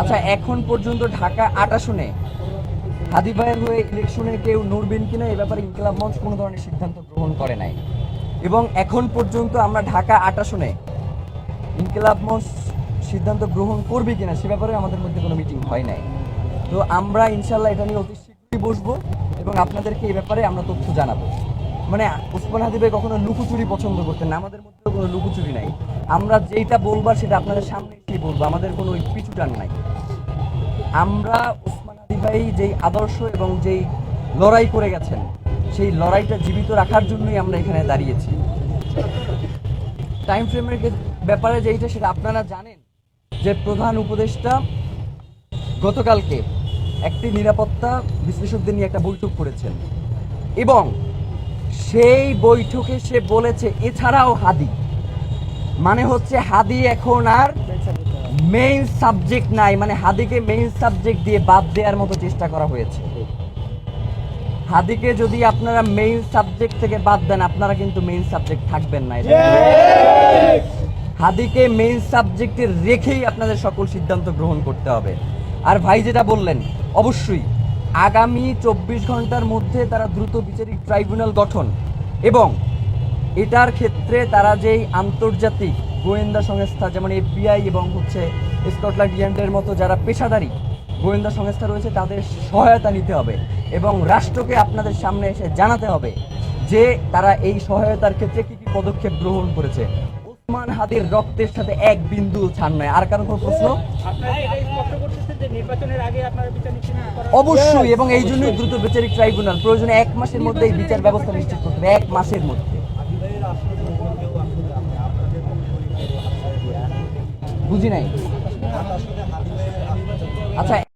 আচ্ছা এখন পর্যন্ত ঢাকা আট আসনে হাদি ভাইয়ের হয়ে ইলেকশনে কেউ নড়বেন কিনা, এ ব্যাপারে ইনকিলাব মঞ্চ কোনো ধরনের সিদ্ধান্ত গ্রহণ করে নাই। এবং এখন পর্যন্ত আমরা ঢাকা আট আসনে ইনকিলাব মঞ্চ সিদ্ধান্ত গ্রহণ করবে কিনা, সে ব্যাপারে আমাদের মধ্যে কোনো মিটিং হয় নাই। তো আমরা ইনশাল্লাহ এটা নিয়ে অতি শীঘ্রই বসবো এবং আপনাদেরকে এই ব্যাপারে আমরা তথ্য জানাব। মানে ওসমান হাদি ভাই কখনো লুকোচুরি পছন্দ করতেন না, আমাদের মধ্যে কোনো লুকোচুরি নাই। আমরা যেটা বলবার সেটা আপনাদের সামনে এসেই বলব, আমাদের কোনো ওই পিছু নাই। আমরা ওসমান হাদি ভাই যেই আদর্শ এবং যেই লড়াই করে গেছেন, সেই লড়াইটা জীবিত রাখার জন্যই আমরা এখানে দাঁড়িয়েছি। টাইম ফ্রেমের ব্যাপারে যেইটা সেটা আপনারা জানেন যে প্রধান উপদেষ্টা গতকালকে একটি নিরাপত্তা বিশ্লেষকদের নিয়ে একটা বৈঠক করেছেন এবং সেই বৈঠকে সে বলেছে, এছাড়াও হাদি। মানে হচ্ছে হাদি এখন আর মেইন সাবজেক্ট নাই মানে হাদিকে মেইন সাবজেক্ট দিয়ে বাদ দেওয়ার মতো চেষ্টা করা হয়েছে। হাদিকে যদি আপনারা মেইন সাবজেক্ট থেকে বাদ দেন আপনারা কিন্তু মেইন সাবজেক্ট থাকবেন না। হাদিকে মেইন সাবজেক্টে রেখেই আপনাদের সকল সিদ্ধান্ত গ্রহণ করতে হবে। আর ভাই যেটা বললেন অবশ্যই আগামী চব্বিশ ঘণ্টার মধ্যে তারা দ্রুত বিচারিক ট্রাইব্যুনাল গঠন এবং এটার ক্ষেত্রে তারা যেই আন্তর্জাতিক গোয়েন্দা সংস্থা, যেমন এফবিআই এবং হচ্ছে স্কটল্যান্ড ইয়ার্ডের মতো যারা পেশাদারী গোয়েন্দা সংস্থা রয়েছে, তাদের সহায়তা নিতে হবে এবং রাষ্ট্রকে আপনাদের সামনে এসে জানাতে হবে যে তারা এই সহায়তার ক্ষেত্রে কি কি পদক্ষেপ গ্রহণ করেছে। ওসমান হাদির রক্তের সাথে এক বিন্দু ছাড় নয় আর কারও কোনো প্রশ্ন? অবশ্যই, এবং এই জন্যই দ্রুত বিচারিক ট্রাইব্যুনাল প্রয়োজনে এক মাসের মধ্যে এই বিচার ব্যবস্থা নিশ্চিত করতে হবে। এক মাসের মধ্যে। বুঝি নাই? আচ্ছা